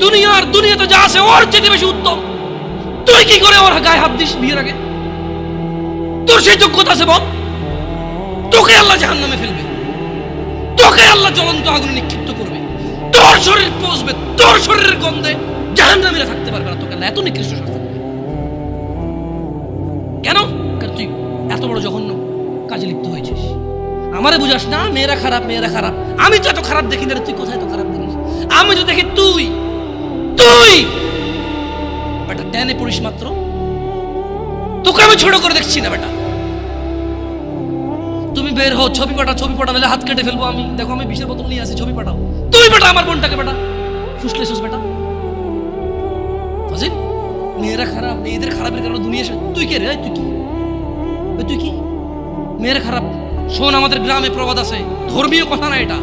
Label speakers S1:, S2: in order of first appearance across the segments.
S1: দুনিয়ার দুনিয়াতে যা আছে, ওর চেয়ে বেশি উত্তম। তুই কি করে ওর গায়ে হাত দিস বিয়ের আগে? তোর সেই যোগ্যতা আছে, বল। তোকে আল্লাহ জাহান্নামে ফেলবে। তোকে আল্লাহ জ্বলন্ত আগুনে নিক্ষিপ্ত করবে। তোর শরীর পচবে, তোর শরীরের গন্ধে জাহান্নামীরা থাকতে পারবে না। তোকে এত নিকৃষ্ট কেন? তুই এত বড় জঘন্য। কাজে লিপ্ত হয়েছিস। আমারে বুঝাস না, মেয়েরা খারাপ মেয়েরা খারাপ। আমি তো এত খারাপ দেখি না তুই কোথায় তো খারাপ দেখিস? আমি তো দেখি তুই তুই! বেটা টেনে পড়িস মাত্র। তোকে আমি ছোট করে দেখছি না বেটা। তুমি বের হও ছবি পাঠাও ছবি পাঠাও নাহলে হাত কেটে ফেলব আমি। দেখো আমি বিষের বোতল নিয়ে আসি ছবি পাঠাও। তুই বেটা আমার বোনটাকে বেটা। ফুসলেছিস বেটা। ফাজিল মেয়েরা খারাপ মেয়েদের খারাপের কারণে দুনিয়া তুই কে রে? তুই কি? তুই কি? মেয়েরা খারাপ। শোন আমাদের গ্রামে প্রবাদ আছে। ধর্মীয় কথা না এটা।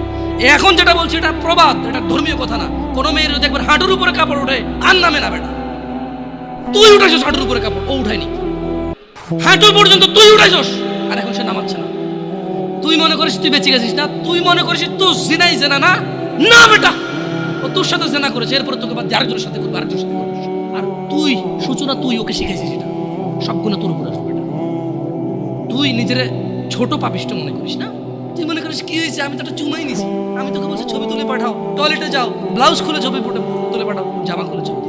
S1: এখন যেটা বলছি, এটা প্রবাদ, এটা ধর্মীয় কথা না। কোনো মেয়ের যদি একবার হাঁটুর উপরে কাপড় ওঠে, আর নামে না বেটা তুই উঠাইছিস হাঁটুর উপরে কাপড়, ও উঠায়নি। হাঁটু পর্যন্ত তুই উঠাইছস, আর এখন সে নামাচ্ছে না। তুই মনে করিস তুই বেঁচে গেছিস না? তুই মনে করিস তুই জিনাই জেনা না? না বেটা! ও তোর সাথে জেনা করেছে, এরপরে তোকে বাদ আরেকজনের সাথে করবে, আরেকজনের সাথে করবে। আর তুই, সূচনা, তুই ওকে শিখাইছিস এটা। সবগুলো তোর উপরে আসবে তুই নিজের ছোট পাপিষ্ট মনে করিস না? তুই মনে করিস কি হয়েছে? আমি তো একটা চুমাই নিছি। আমি তোকে বলছি, ছবি তুলে পাঠাও। টয়লেটে যাও। ব্লাউজ খুলে ছবি তুলে পাঠাও। জামা খুলে ছবি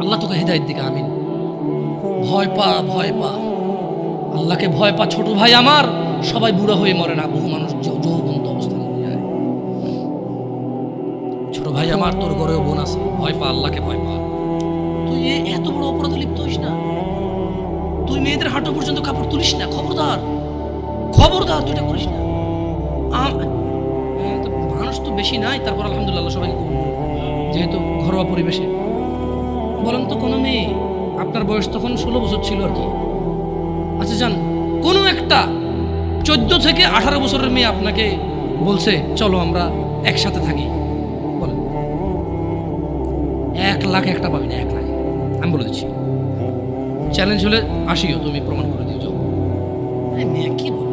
S1: আল্লাহ তোকে হৃদায়ত দিকে, আমিন। ভয় পা ভয় পা। আল্লাহকে ভয় পা, ছোট ভাই আমার। সবাই বুড়া হয়ে মরে না। বহু মানুষ যৌবন্ত অবস্থায় মরে যায়। ছোট ভাই আমার, তোর ঘরেও বোন আছে। ভয় পা, আল্লাহকে ভয় পা। তুই এত বড় অপরাধে লিপ্ত হইস না। তুই মেয়েদের হাঁটু পর্যন্ত কাপড় তুলিস না, খবরদার। খবরদার তুই এটা করিস না। মানুষ তো বেশি নাই, তারপর আলহামদুলিল্লাহ সবাইকে কবুল। যেহেতু ঘরোয়া পরিবেশে। বলেন তো, কোনো মেয়ে আপনার বয়স তখন ষোলো বছর ছিল আর কি? আচ্ছা যান কোনো একটা চোদ্দ থেকে আঠারো বছরের মেয়ে আপনাকে বলছে, চলো আমরা একসাথে থাকি। বলেন। এক লাখ একটা পাবি না, এক লাখ। আমি বলে দিচ্ছি। চ্যালেঞ্জ হলে আসিও, তুমি প্রমাণ করে দিও, যাও। মেয়ে, কি বলবে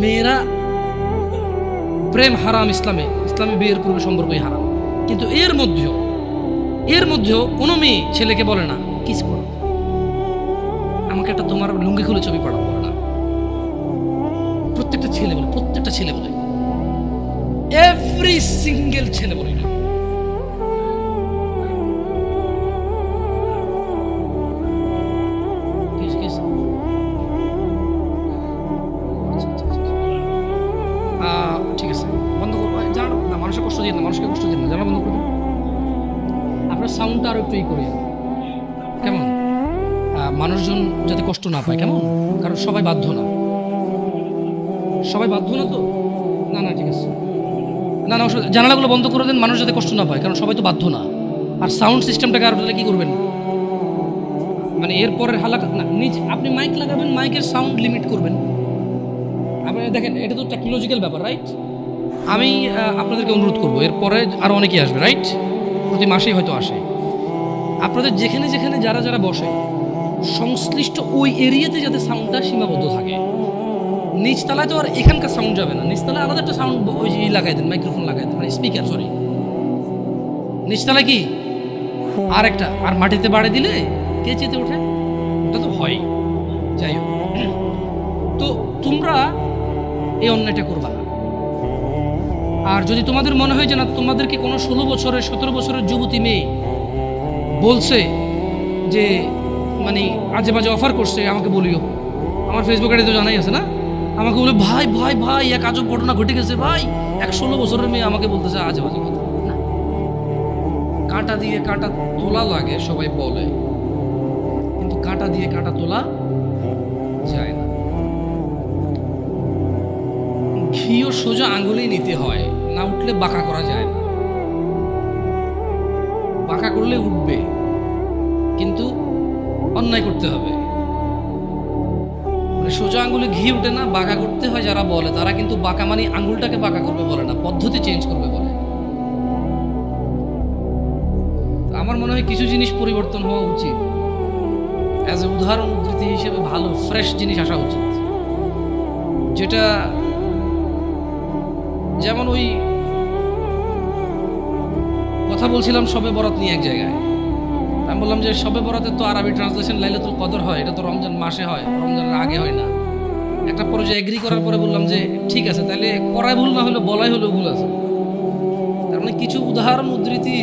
S1: মেয়েরা প্রেম হারাম ইসলামে ইসলামে বিয়ের পূর্বে সম্পর্কই হারাম। কিন্তু এর মধ্যেও এর মধ্যেও কোনো মেয়ে ছেলেকে বলে না, কিস করো। আমাকে একটা তোমার লুঙ্গি খুলে ছবি পাঠাও, বলে না। প্রত্যেকটা ছেলে বলে, প্রত্যেকটা ছেলে বলে। এভরি সিঙ্গেল ছেলে বলে এটা। কষ্ট দিন না মানুষকে কষ্ট দিন না জানা বন্ধ করে। আপনার সাউন্ডটা আরও একটু ই করি। কেমন? মানুষজন যাতে কষ্ট না পায়, কেমন? কারণ সবাই বাধ্য না। সবাই বাধ্য না তো? না না, ঠিক আছে। না না জানালাগুলো বন্ধ করে দেন, মানুষ যাতে কষ্ট না পায়, কারণ সবাই তো বাধ্য না। আর সাউন্ড সিস্টেমটাকে আর কি করবেন? মানে এরপরের হালাকা না নিজ আপনি মাইক লাগাবেন মাইকের সাউন্ড লিমিট করবেন। আপনি দেখেন, এটা তো টেকনোলজিক্যাল ব্যাপার রাইট আমি আপনাদেরকে অনুরোধ করব, এরপরে আরও অনেকেই আসবে রাইট প্রতি মাসেই হয়তো আসে। আপনাদের যেখানে যেখানে যারা যারা বসে, সংশ্লিষ্ট ওই এরিয়াতে যাতে সাউন্ডটা সীমাবদ্ধ থাকে। নিচতলায় তো আর এখানকার সাউন্ড যাবে না। নিচতলায় আলাদা একটা সাউন্ড ওই লাগাই দেন মাইক্রোফোন লাগাই দেন মানে স্পিকার সরি নিচতলায় কি? আর একটা আর মাটিতে বাড়ি দিলে কে চেতে ওঠে? এটা তো হয়। যাই হোক। তো তোমরা এই অন্যায়টা করবা আর যদি তোমাদের মনে হয় যে না তোমাদেরকে কোনো ষোলো বছরের, সতেরো বছরের যুবতী মেয়ে বলছে যে মানে আজে বাজে অফার করছে, আমাকে বলিও। আমার ফেসবুক আইডি তো জানাই আছে না? আমাকে বলে, ভাই ভাই ভাই, এক আজব ঘটনা ঘটে গেছে, ভাই। এক ষোলো বছরের মেয়ে আমাকে বলতেছে আজে বাজে কথা। না। কাঁটা দিয়ে কাঁটা তোলা লাগে, সবাই বলে। কিন্তু কাঁটা দিয়ে কাঁটা তোলা যায় না। ঘিও সোজা আঙুলেই নিতে হয়। না উঠলে বাঁকা করা যায় না। বাঁকা করলে উঠবে, কিন্তু অন্যায় করতে হবে। মানে সোজা আঙ্গুলে ঘি উঠে না, বাঁকা করতে হয় যারা বলে, তারা কিন্তু বাঁকা মানে আঙ্গুলটাকে বাঁকা করবে বলে না, পদ্ধতি চেঞ্জ করবে বলে। আমার মনে হয় কিছু জিনিস পরিবর্তন হওয়া উচিত। অ্যাজ এ উদাহরণ, উদ্ধৃতি হিসেবে ভালো ফ্রেশ জিনিস আসা উচিত। যেটা যেমন ওই কথা বলছিলাম সবে বরাত নিয়ে এক জায়গায়। আমি বললাম যে সবে বরাতে তো আরবি ট্রান্সলেশন লাইলে লাইলাতুল কদর হয়, এটা তো রমজান মাসে হয়, রমজানের আগে হয় না। একটা পর্যায়ে এগ্রি করার পরে বললাম যে ঠিক আছে, তাহলে করাই ভুল না হলে বলাই হলেও ভুল আছে। তার মানে কিছু উদাহরণ উদ্ধৃতি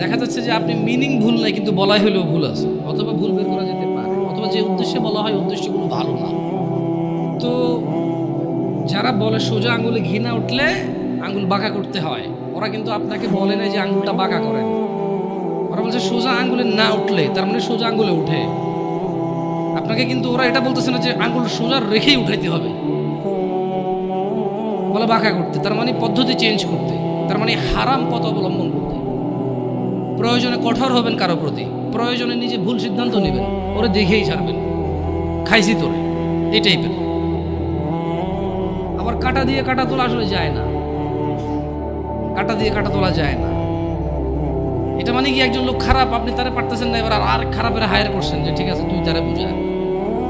S1: দেখা যাচ্ছে যে আপনি মিনিং ভুল নাই, কিন্তু বলাই হলেও ভুল আছে, অথবা ভুল বের করা যেতে পারে, অথবা যে উদ্দেশ্যে বলা হয়, উদ্দেশ্যগুলো ভালো না। তো যারা বলে সোজা আঙ্গুলে ঘি না উঠলে আঙ্গুল বাঁকা করতে হয়, ওরা কিন্তু আপনাকে বলে না যে আঙ্গুলটা বাঁকা করেন। ওরা বলছে সোজা আঙ্গুলে না উঠলে, তার মানে সোজা আঙ্গুলে উঠে। আপনাকে কিন্তু ওরা এটা বলতেছে না যে আঙ্গুল সোজা রেখেই উঠাইতে হবে। বলে বাঁকা করতে, তার মানে পদ্ধতি চেঞ্জ করতে, তার মানে হারাম পথ অবলম্বন করতে। প্রয়োজনে কঠোর হবেন কারও প্রতি, প্রয়োজনে নিজে ভুল সিদ্ধান্ত নেবেন, ওরে দেখেই ছাড়বেন। খাইছি তোরে, এই টাইপের আবার কাটা দিয়ে কাটা তোলা আসলে যায় না। কাটা দিয়ে কাটা তোলা যায় না। এটা মানে কি একজন লোক খারাপ? আপনি তারা পারতেছেন না এবার আর খারাপের হায়ার করছেন যে, ঠিক আছে, তুই তারে বুঝা।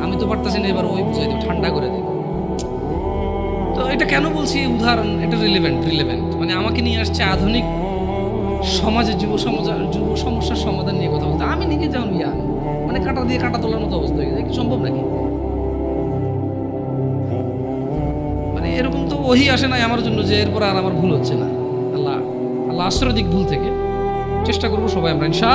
S1: আমি তো পারতেছি না এবার ওই বুঝাই ঠান্ডা করে দেব। তো এটা কেন বলছি? উদাহরণ, এটা রিলেভেন্ট রিলেভেন্ট মানে আমাকে নিয়ে আসছে আধুনিক সমাজে যুব সমাজ যুব সমস্যার সমাধান নিয়ে কথা বলতে। আমি নিজে যেমন ইয়ান মানে কাটা দিয়ে কাটা তোলার মতো অবস্থা হয়ে গেছে। কি সম্ভব নাকি? ওহি আসে নাই আমার জন্য যে এরপর আর আমার ভুল হচ্ছে না। আল্লাহ আল্লাহ আশ্রয় দিক ভুল থেকে। চেষ্টা করব সবাই আমরা ইনশা।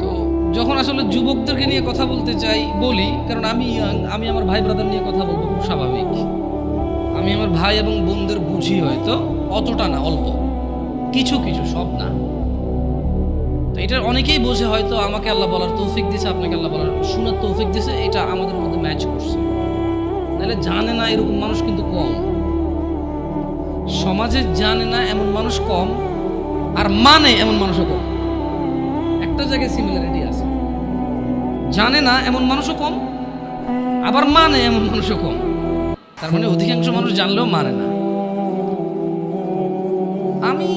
S1: তো যখন আসলে যুবকদেরকে নিয়ে কথা বলতে চাই বলি, কারণ আমি আমি আমার ভাই ব্রাদার নিয়ে কথা বলব, খুব স্বাভাবিক। আমি আমার ভাই এবং বোনদের বুঝি হয়তো, অতটা না, অল্প। কিছু কিছু, সব না। তো এটা অনেকেই বোঝে হয়তো, আমাকে আল্লাহ বলার তৌফিক দিছে, আপনাকে আল্লাহ বলার, শোনার তৌফিক দিছে, এটা আমাদের মধ্যে ম্যাচ করছে। তাহলে জানে না এরকম মানুষ কিন্তু কম। সমাজে জানে না এমন মানুষ কম আর মানে এমন মানুষও কম। একটা জায়গায় সিমিলারিটি আছে। জানে না এমন মানুষও কম, আবার মানে এমন মানুষও কম। তার মানে অধিকাংশ মানুষ জানলেও মানে না। আমি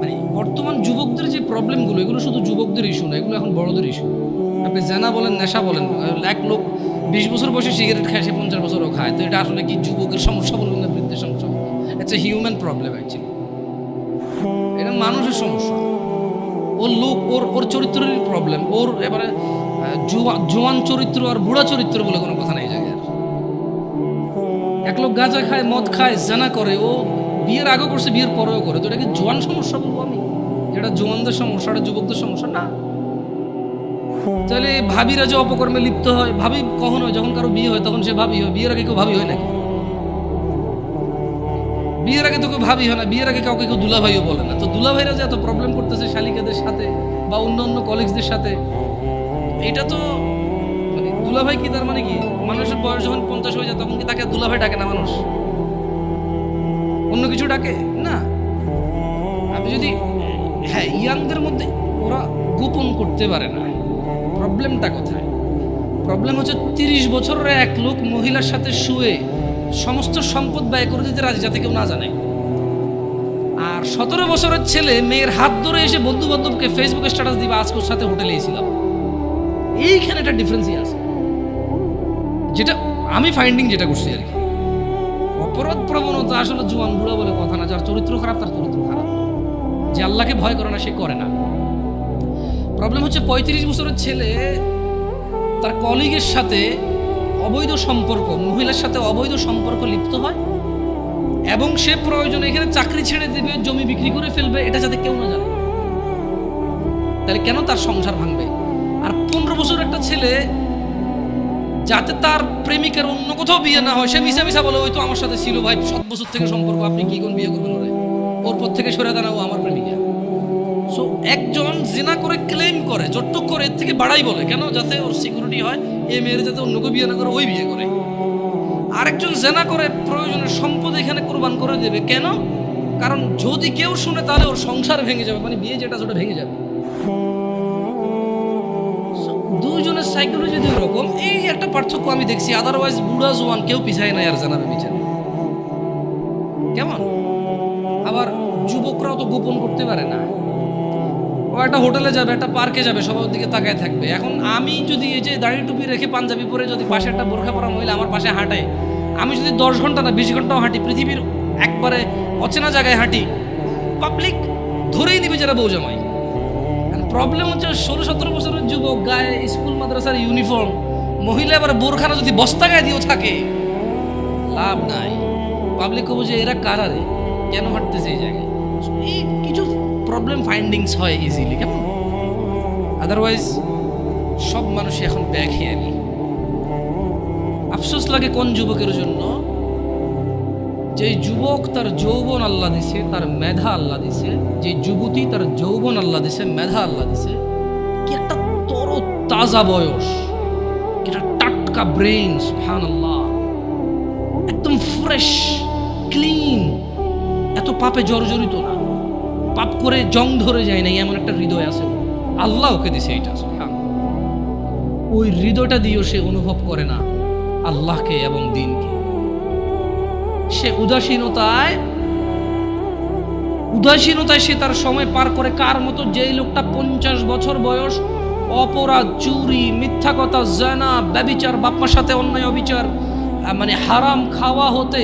S1: মানে বর্তমান যুবকদের যে প্রবলেমগুলো এগুলো শুধু যুবকদের ইস্যু না, এগুলো এখন বড়দের ইস্যু আপনি জানা বলেন, নেশা বলেন, এক লোক বিশ বছর বয়সে সিগারেট খায়, সে পঞ্চাশ বছরও খায়। তো এটা আসলে কি যুবকের সমস্যা বলবেন না, বৃদ্ধের সমস্যা it's a human problem actually এটা মানুষের সমস্যা। ওর লোক, ওর ওর চরিত্রেরই প্রবলেম ওর এবারে জোয়ান চরিত্র আর বুড়া চরিত্র বলে কোনো কথা নেই জায়গায় এক লোক গাঁজা খায়, মদ খায়, জানা করে, ও বিয়ের আগে করছে, বিয়ের পরেও করে। তো এটাকে জোয়ান সমস্যা বলব আমি? যেটা জোয়ানদের সমস্যা, এটা যুবকদের সমস্যা? না। তাহলে ভাবিরা যে অপকর্মে লিপ্ত হয়, ভাবি কখন যখন কারও বিয়ে হয়, তখন সে ভাবি হয়। বিয়ের আগে কেউ ভাবি হয় নাকি? বিয়ের আগে তো কেউ ভাবি হয় না। বিয়ের আগে কাউকে কেউ দুলাভাইও বলে না। তো দুলাভাইরা যে এত প্রবলেম করতেছে শালিকাদের সাথে বা অন্য অন্য কলিগসদের সাথে, এটা তো মানে দুলাভাই কি তার মানে কি? মানুষের বয়স যখন পঞ্চাশ হয়ে যায়, তখন কি তাকে দুলাভাই ডাকে না মানুষ? অন্য কিছু ডাকে? না। আপনি যদি হ্যাঁ ইয়াংদের মধ্যে ওরা গোপন করতে পারে না। প্রবলেমটা কোথায়? প্রবলেম হচ্ছে তিরিশ বছরের এক লোক মহিলার সাথে শুয়ে সমস্ত সম্পদ ব্যয় করে দিতে রাজি যাতে কেউ না জানে। আর সতেরো বছরের ছেলে মেয়ের হাত ধরে এসে বন্ধু বান্ধবকে ফেসবুকে স্ট্যাটাস দিবে, আজকে ওর সাথে হোটেলে এসেছিলাম। এইখানে একটা ডিফারেন্সই আছে। যেটা আমি ফাইন্ডিং যেটা করছি আর কি। অপরাধ প্রবণতা আসলে জোয়ান বুড়া বলে কথা না, যার চরিত্র খারাপ তার চরিত্র খারাপ। যে আল্লাহকে ভয় করে না, সে করে না। প্রবলেম হচ্ছে পঁয়ত্রিশ বছরের ছেলে, তার কলিগের সাথে অবৈধ সম্পর্ক, মহিলার সাথে অবৈধ সম্পর্ক লিপ্ত হয়, এবং সে প্রয়োজনে এখানে চাকরি ছেড়ে দেবে, জমি বিক্রি করে ফেলবে, এটা যাতে কেউ না জানে। তাহলে কেন তার সংসার ভাঙবে? আর পনেরো বছর একটা ছেলে, যাতে তার প্রেমিকের অন্য কোথাও বিয়ে না হয়, সে মিশা মিশা বলে, ওই তো আমার সাথে ছিল ভাই, সাত বছর থেকে সম্পর্ক, আপনি কি কোন বিয়ে করবেন ওরে? ওর পর থেকে সরে দাঁড়াও আমার প্রেমিকা। একজন জিনা করে ক্লেম করে যতটুক করে, এর থেকে বাড়াই বলে। কেন? যাতে ওর সিকিউরিটি হয়, এ মেয়ের যাতে অন্য কেউ বিয়ে না করে, ওই বিয়ে করে। আরেকজন জেনা করে, প্রয়োজনের সম্পদ এখানে কোরবান করে দেবে। কেন? কারণ যদি কেউ শুনে, তাহলে ওর সংসার ভেঙে যাবে। মানে বিয়ে যেটা সেটা ভেঙে যাবে। দুজনের সাইকোলজি দুই রকম এই একটা পার্থক্য আমি দেখছি। আদারওয়াইজ বুড়া জোয়ান কেউ পিছায় নাই আর জানাবে বিচারে। কেমন? আবার যুবকরাও তো গোপন করতে পারে না। ও একটা হোটেলে যাবে, একটা পার্কে যাবে সবার দিকে তাকায় থাকবে। এখন আমি যদি এই যে দাড়ি টুপি রেখে পাঞ্জাবি পরে যদি পাশে একটা বোরখা পরা মহিলা আমার পাশে হাঁটে, আমি যদি দশ ঘণ্টা না, বিশ ঘন্টাও হাঁটি, পৃথিবীর একবারে অচেনা জায়গায় হাঁটি পাবলিক ধরেই দিবে যারা বউ জামাই। প্রবলেম হচ্ছে ষোলো, সতেরো বছরের যুবক গায়ে স্কুল, মাদ্রাসার ইউনিফর্ম মহিলা এবার বোরখানা যদি বস্তা গায়ে দিয়েও থাকে, লাভ নাই। পাবলিক বুঝে এরা কারারে কেন হাঁটতেছে এই জায়গায়? এই কিছু প্রবলেম ফাইন্ডিংস হয় ইজিলি কেমন? আদারওয়াইজ সব মানুষই এখন ব্যাখেয়ালি আফসোস লাগে কোন যুবকের জন্য? যে যুবক তার যৌবন আল্লাহ দিছে, তার মেধা আল্লাহ দিছে, যে যুবতী তার যৌবন আল্লাহ দিছে, মেধা আল্লাহ দিছে, কি একটা তর তাজা বয়স, কি একটা টাটকা ব্রেন সুবহান আল্লাহ একদম ফ্রেশ ক্লিন এত পাপে জর্জরিত না। পাপ করে জং ধরে যায় নাই, এমন একটা হৃদয় আছে। আল্লাহ ওকে দিছে এটা ওই হৃদয়টা দিয়েও সে অনুভব করে না আল্লাহকে এবং দিনকে। সে উদাসীনতায় উদাসীনতায় সে তার সময় পার করে কার মতো যেই লোকটা পঞ্চাশ বছর বয়স, অপরাধ, চুরি, মিথ্যা কথা, জানা, ব্যবিচার, বাপ্পার সাথে অন্যায়, অবিচার মানে হারাম খাওয়া হতে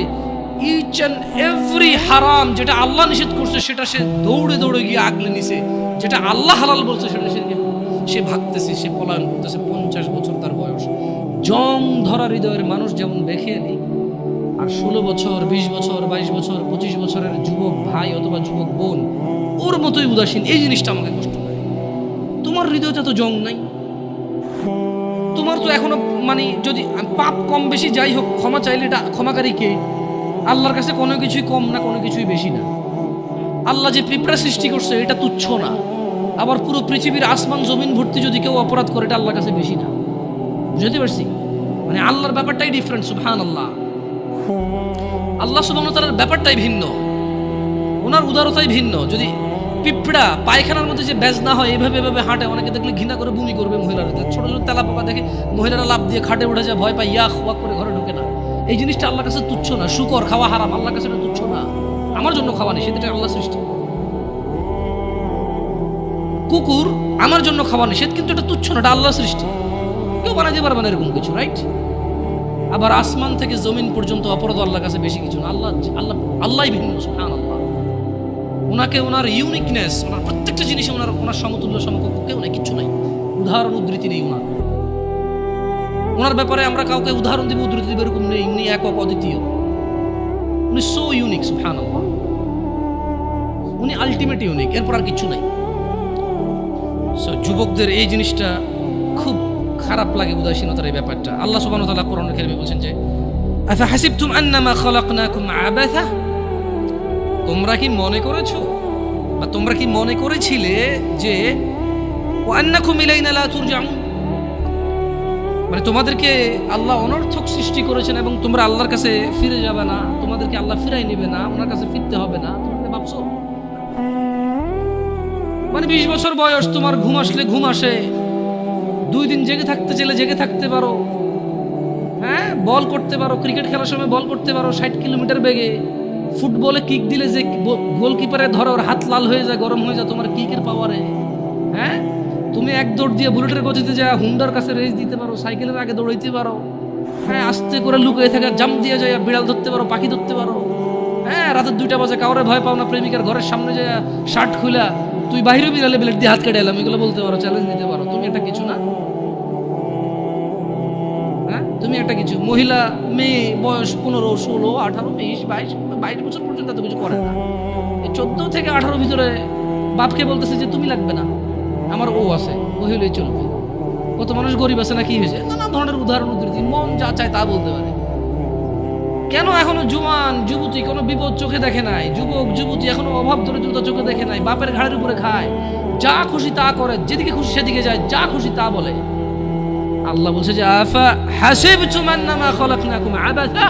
S1: ইচ অ্যান্ড এভরি হারাম যেটা আল্লাহ নিষেধ করছে, সেটা সে দৌড়ে দৌড়ে গিয়ে আগলে নিছে। যেটা আল্লাহ হালাল বলছে, সেটা সে সে ভাগতেছে, সে পলায়ন করতেছে। পঞ্চাশ বছর তার বয়স। জং ধরা হৃদয়ের মানুষ যেমন দেখে নি, আর ষোলো বছর, বিশ বছর, বাইশ বছর, পঁচিশ বছরের যুবক ভাই অথবা যুবক বোন, ওর মতোই উদাসীন। এই জিনিসটা আমাকে কষ্ট দেয়। তোমার হৃদয়তে তো জং নাই। তোমার তো এখনও মানে যদি পাপ কম বেশি যাই হোক, ক্ষমা চাইলে এটা ক্ষমাকারী কে? আল্লাহর কাছে কোনো কিছুই কম না, কোনো কিছুই বেশি না। আল্লাহ যে পিঁপড়া সৃষ্টি করছে, এটা তুচ্ছ না। আবার পুরো পৃথিবীর আসমান, জমিন ভর্তি যদি কেউ অপরাধ করে, এটা আল্লাহর কাছে বেশি না। বুঝতে পারছি? মানে আল্লাহর ব্যাপারটাই ডিফারেন্ট সুবহান আল্লাহ আল্লাহ সুবহান তাআলার ব্যাপারটাই ভিন্ন। ওনার উদারতাই ভিন্ন। যদি পিঁপড়া পায়খানার মধ্যে যে ব্যাজ না হয়, এভাবে এভাবে হাঁটে, অনেকে দেখলে ঘৃণা করে বমি করবে মহিলারা। ছোট ছোট তেলা পোকা দেখে মহিলারা লাভ দিয়ে খাটে উঠে যায়, ভয় পায় ইয়া ওয়াক করে ঘরে ঢোকে না। এই জিনিসটা আল্লাহর কাছে তুচ্ছ না। শুকর, খাওয়া হারাম, আল্লাহর কাছে এটা তুচ্ছ না। আমার জন্য খাওয়া নেই, সেটা আল্লাহ সৃষ্টি। কুকুর আমার জন্য খাওয়া নেই নিষেধ কিন্তু এটা তুচ্ছ না, এটা আল্লাহ সৃষ্টি। কেউ বানাইতে পারবে না এরকম কিছু রাইট আবার আসমান থেকে জমিন পর্যন্ত অপরাধ আল্লাহর কাছে বেশি কিছু না। আল্লাহ আল্লাহ আল্লাহ ভিন্ন সুবহান আল্লাহ ওনাকে ওনার ইউনিকনেস ওনার প্রত্যেকটা জিনিসে ওনার ওনার সমতুল্য সমকক্ষ কেউ নেই, কিচ্ছু নাই। উদাহরণ উদ্ধৃতি নেই ওনার ওনার ব্যাপারে আমরা কাউকে উদাহরণ দিব, উদ্ধৃতি দিব, এরকম নেই। উনি একক অদ্বিতীয় উনি সো ইউনিক আল্লাহ উনি আলটিমেট ইউনিক এরপর আর কিছু নাই। সো যুবকদের এই জিনিসটা খুব খারাপ লাগে উদাসীনতার এই ব্যাপারটা। আল্লাহ সুবহানাহু ওয়া তাআলা খেলবে বলছেন যে আচ্ছা হাসিবতুম আন্নামা খালাকনাকুম আবাথা তোমরা কি মনে করেছ, বা তোমরা কি মনে করেছিলে যে ও আন্নাকুম ইলাইনা লা তুরজাউন? মানে তোমাদেরকে আল্লাহ অনর্থক সৃষ্টি করেছেন এবং তোমরা আল্লাহর কাছে ফিরে যাবে না, তোমাদেরকে আল্লাহ ফিরাই নেবে না, ওনার কাছে ফিরতে হবে না। তোমরা ভাবছ? মানে বিশ বছর বয়স, তোমার ঘুম আসলে ঘুম আসে। দুই দিন জেগে থাকতে চাইলে জেগে থাকতে পারো। হ্যাঁ? বল করতে পারো, ক্রিকেট খেলার সময় বল করতে পারো, ষাট কিলোমিটার বেগে। ফুটবলে কিক দিলে যে গোলকিপারে ধরো হাত লাল হয়ে যায়, গরম হয়ে যায়, তোমার কিকের পাওয়ারে হ্যাঁ? তুমি এক দৌড় দিয়ে বুলেটের গতিতে যা হুন্ডার কাছে রেস দিতে পারো, সাইকেলের আগে দৌড়াইতে পারো। হ্যাঁ আস্তে করে লুকিয়ে থাকে জাম দিয়ে যায় বিড়াল ধরতে পারো, পাখি ধরতে পারো। হ্যাঁ রাতের দুইটা বাজে, কাউরে ভয় পাও না, প্রেমিকার ঘরের সামনে যায় শার্ট খুলা তুই বাইরে বিড়ালে বিলেট দিয়ে হাত কেটে এলাম এগুলো বলতে পারো চ্যালেঞ্জ দিতে পারো। তুমি এটা কিছু না? হ্যাঁ তুমি একটা কিছু। মহিলা, মেয়ে, বয়স পনেরো, ষোলো, আঠারো, বিশ, বাইশ বাইশ বছর পর্যন্ত এত কিছু করে না। এই চোদ্দ থেকে আঠারো ভিতরে বাপকে বলতেছে যে তুমি লাগবে না। আমার ও আছে, ও হইলেই চলবে কত মানুষ গরিব আছে না, কি হয়েছে? নানা ধরনের উদাহরণ, উদ্ধৃতি, মন যা চায় তা বলতে পারে। কেন এখনও জুয়ান, যুবতী কোনো বিপদ চোখে দেখে নাই? যুবক, যুবতী এখনও অভাব ধরে দরিদ্রতা চোখে দেখে নাই, বাপের ঘাড়ের উপরে খায়। যা খুশি তা করে, যেদিকে খুশি সেদিকে যায়, যা খুশি তা বলে। আল্লাহ বলছে যে, আফা হাসিবতুম আন্নামা খলাকনাকুম আবাসা।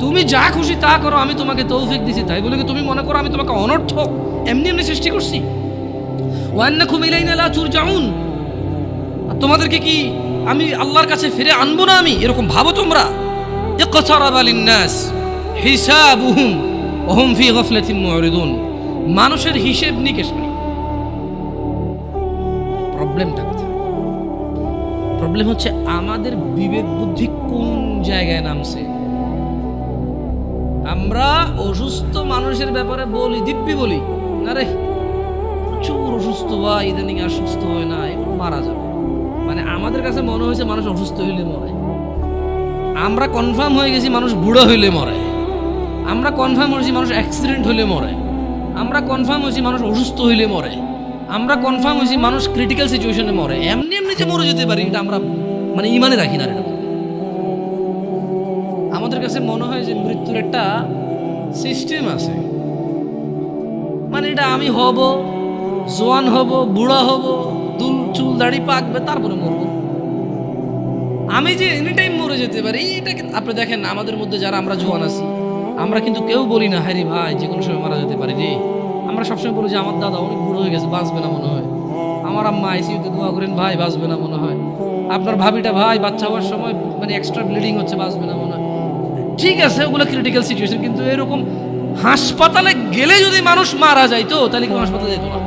S1: তুমি যা খুশি তা করো, আমি তোমাকে তৌফিক দিছি। তাই বলে কি তুমি মনে করো আমি তোমাকে অনর্থক? এমনি এমনি সৃষ্টি করছি? তোমাদেরকে কি আমি আল্লাহর কাছে ফিরে আনব না আমি? এরকম ভাবো তোমরা। মানুষের হিসেব নিকেশ নেই প্রবলেম হচ্ছে আমাদের বিবেক বুদ্ধি কোন জায়গায় নামছে? আমরা অসুস্থ মানুষের ব্যাপারে বলি, দিব্যি বলি। আরে প্রচুর অসুস্থ, বা ইদানিং আর সুস্থ হয় না, এগুলো মারা যাবে। মানে আমাদের কাছে মনে হয়েছে মানুষ অসুস্থ হইলে মরে। আমরা কনফার্ম হয়ে গেছি মানুষ বুড়ো হইলে মরে। আমরা কনফার্ম হয়েছি মানুষ অ্যাক্সিডেন্ট হইলে মরে। আমরা কনফার্ম হয়েছি মানুষ অসুস্থ হইলে মরে। আমরা কনফার্ম হয়েছি মানুষ ক্রিটিক্যাল সিচুয়েশনে মরে। এমনি এমনি যে মরে যেতে পারি, এটা আমরা মানে ইমানে রাখি না এটা আমাদের কাছে মনে হয় যে মৃত্যুর একটা সিস্টেম আছে। মানে এটা আমি হব জোয়ান হব, বুড়া হব, দুল চুল দাড়ি পাকবে, তারপরে মরবো। আমি যে এনি টাইম মরে যেতে পারি এটা কিন্তু আপনি দেখেন, আমাদের মধ্যে যারা আমরা জোয়ান আছি, আমরা কিন্তু কেউ বলি না হ্যারি ভাই, যে কোনো সময় মারা যেতে পারি রে। আমরা সবসময় বলি যে, আমার দাদা অনেক বুড়ো হয়ে গেছে, বাঁচবে না মনে হয়। আমার আম্মা আইসিউতে দোয়া করেন, ভাই, বাঁচবে না মনে হয়। আপনার ভাবিটা, ভাই, বাচ্চা হওয়ার সময় মানে এক্সট্রা ব্লিডিং হচ্ছে, বাঁচবে না মনে হয়। ঠিক আছে, ওগুলো ক্রিটিক্যাল সিচুয়েশন কিন্তু এরকম হাসপাতালে গেলে যদি মানুষ মারা যাইতো, তাহলে কেউ হাসপাতালে যেত না।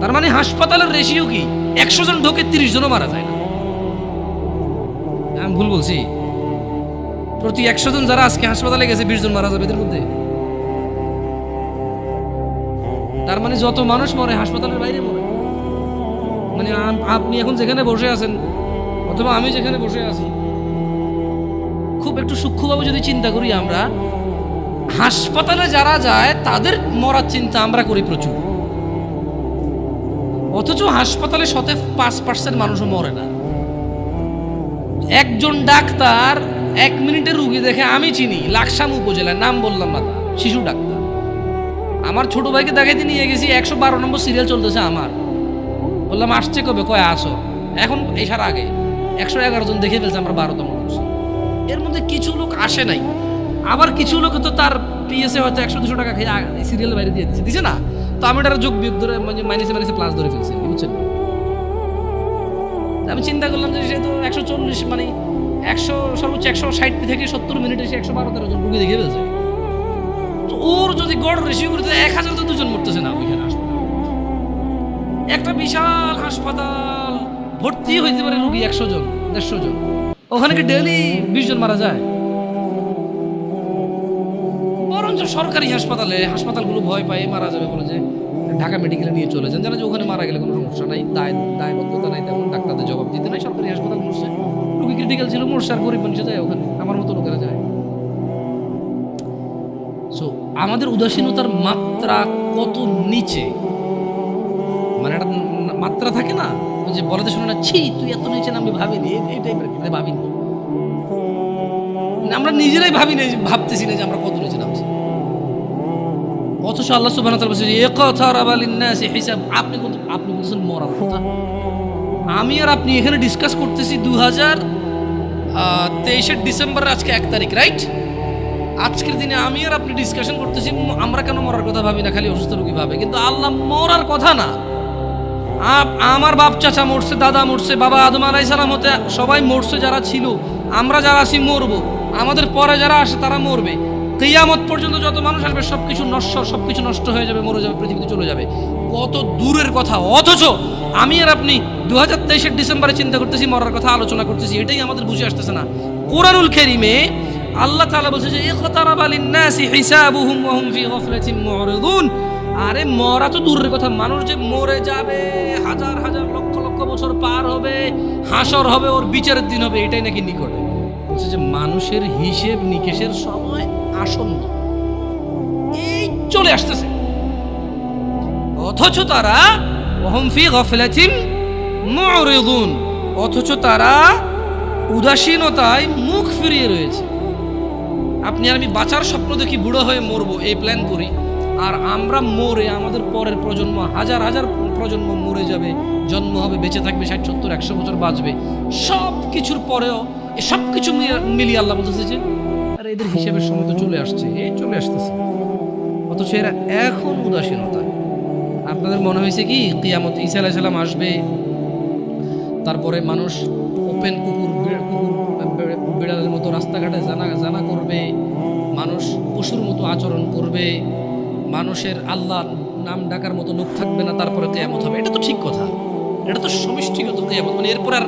S1: তার মানে হাসপাতালের রেশিও কি? একশো জন ঢোকে তিরিশ জনও মারা যায় না। আমি ভুল বলছি? প্রতি একশো জন যারা আজকে হাসপাতালে গেছে, বিশ জন মারা যাবে এদের মধ্যে। তার মানে যত মানুষ মরে, হাসপাতালের বাইরে মরে। মানে আপনি এখন যেখানে বসে আছেন, অথবা আমি যেখানে বসে আছি, খুব একটু সূক্ষ্মভাবে যদি চিন্তা করি আমরা, হাসপাতালে যারা যায়, তাদের মরার চিন্তা আমরা করি প্রচুর। অথচ হাসপাতালে শতে পাঁচ পার্সেন্ট মানুষও মরে না। একজন ডাক্তার এক মিনিটের রুগী দেখে আমি চিনি, লাকসাম উপজেলার নাম বললাম না শিশু ডাক্তার। আমার ছোট ভাইকে দেখাইতে নিয়ে গেছি, একশো বারো নম্বর সিরিয়াল চলতেছে আমার। বললাম, আসছে কবে? কয়, আসো। এখন এসার আগে। একশো এগারো জন দেখে ফেলছে আমরা বারোতম এর মধ্যে কিছু লোক আসে নাই। আবার কিছু লোক তো তার পিএসএ হয়তো একশো দুশো টাকা খেয়ে সিরিয়াল বাইরে দিয়ে দিচ্ছে দিছে না? তো আমি ওটার যোগ বিয়োগ ধরে মানে মাইনাসে মাইনাসে প্লাস ধরে ফেলছি, বুঝছেন? আমি চিন্তা করলাম যে সেহেতু একশো চল্লিশ মানে একশো, সর্বোচ্চ একশো ষাট থেকে সত্তর মিনিটে সে একশো বারো তেরো জন রুগী দেখে ফেলছে। তো ওর যদি গড় রেশিও করতে এক হাজার তো দুজন মরতেছে না ওইখানে একটা বিশাল হাসপাতাল, ভর্তি হইতে পারে রুগী একশো জন, দেড়শো জন। ওখানে কি ডেলি বিশ জন মারা যায়? বরঞ্চ সরকারি হাসপাতালে হাসপাতালগুলো ভয় পায় মারা যাবে বলে যে ঢাকা মেডিকেলে নিয়ে চলে যান। জানা যে ওখানে মারা গেলে কোনো সমস্যা নাই দায় দায়বদ্ধতা নাই তেমন ডাক্তারদের জবাব দিতে নাই সরকারি হাসপাতাল মরছে রুগী ক্রিটিক্যাল ছিল মরছে আর গরিব মানুষ যায় ওখানে আমার মতো লোকেরা যায়। সো আমাদের উদাসীনতার মাত্রা কত নিচে? মানে একটা মাত্রা থাকে না? যে বলাতে শুনে না ছি তুই এত নিচে নামবি ভাবিনি? এই- টাইপের ভাবিনি। না, আমরা নিজেরাই ভাবি না ভাবতেছি না যে আমরা কত অথচ আল্লাহ তাআলা বলছে, ইকতারাবা লিন-নাসি হিসাব। আপনি আপনি বলছেন মরার কথা। আমি আর আপনি এখানে ডিসকাস করতেছি দু হাজার তেইশের ডিসেম্বরের আজকে এক তারিখ রাইট আজকের দিনে আমি আর আপনি ডিসকাশন করতেছি আমরা কেন মরার কথা ভাবি না, খালি অসুস্থ রোগী ভাবে। কিন্তু আল্লাহ মরার কথা না। আমার বাপ চাচা মরছে, দাদা মরছে, বাবা আদম আলাই সালাম হতে সবাই মরছে যারা ছিল, আমরা যারা আছি মরবো। আমাদের পরে যারা আসে তারা মরবে। কেয়ামত পর্যন্ত যত মানুষ আসবে সব কিছু নষ্ট সব কিছু নষ্ট হয়ে যাবে, মরে যাবে, পৃথিবীতে চলে যাবে। কত দূরের কথা। অথচ আমি আর আপনি দু হাজার তেইশের ডিসেম্বরে চিন্তা করতেছি, মরার কথা আলোচনা করতেছি, এটাই আমাদের বুঝে আসতেছে না। কোরআনুল খেরিমে আল্লাহ তালা বলছে যে আরে, মরা তো দূরের কথা। মানুষ যে মরে যাবে, হাজার হাজার, লক্ষ লক্ষ বছর পার হবে, হাসর হবে, ওর বিচারের দিন হবে, এটাই নাকি নিকটে। বলছে যে, মানুষের হিসেব নিকেশের সময় আসন্ন। এই চলে আসতেছে। অথচ তারা ওহমফি গফলাতিম মুরিদুন। অথচ তারা উদাসীনতায় মুখ ফিরিয়ে রয়েছে। আপনি আর আমি বাঁচার স্বপ্ন দেখি বুড়ো হয়ে মরবো, এই প্ল্যান করি। আর আমরা মরে, আমাদের পরের প্রজন্ম, হাজার হাজার প্রজন্ম মরে যাবে, জন্ম হবে, বেঁচে থাকবে, ষাট, সত্তর, একশো বছর বাঁচবে। সব কিছুর পরেও সব কিছু মিলিয়ে- আল্লাহ বলতেছে এদের হিসেবের সময় তো চলে আসছে। এই চলে আসতেছে। অথচ এরা এখন উদাসীনতা আপনাদের মনে হয়েছে কি? কিয়ামত ঈসা আলাইসাল্লাম আসবে, তারপরে মানুষ ওপেন কুকুর কুকুর বিড়ালের মতো রাস্তাঘাটে জানা জানা করবে। মানুষ পশুর মতো আচরণ করবে। মানুষের আল্লাহ নাম ডাকার মতো লোক থাকবে না, তারপরে কেয়ামত হবে। এটা তো ঠিক কথা। এটা তো সমষ্টিগত কেয়ামত। মানে এরপর আর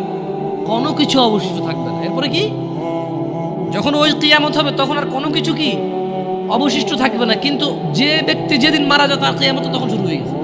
S1: কোনো কিছু অবশিষ্ট থাকবে না। এরপরে কি? যখন ওই কিয়ামত হবে, তখন আর কোনো কিছু কি অবশিষ্ট থাকবে না। কিন্তু যে ব্যক্তি যেদিন মারা যায় তার কিয়ামত তখন শুরু হয়ে গেছে।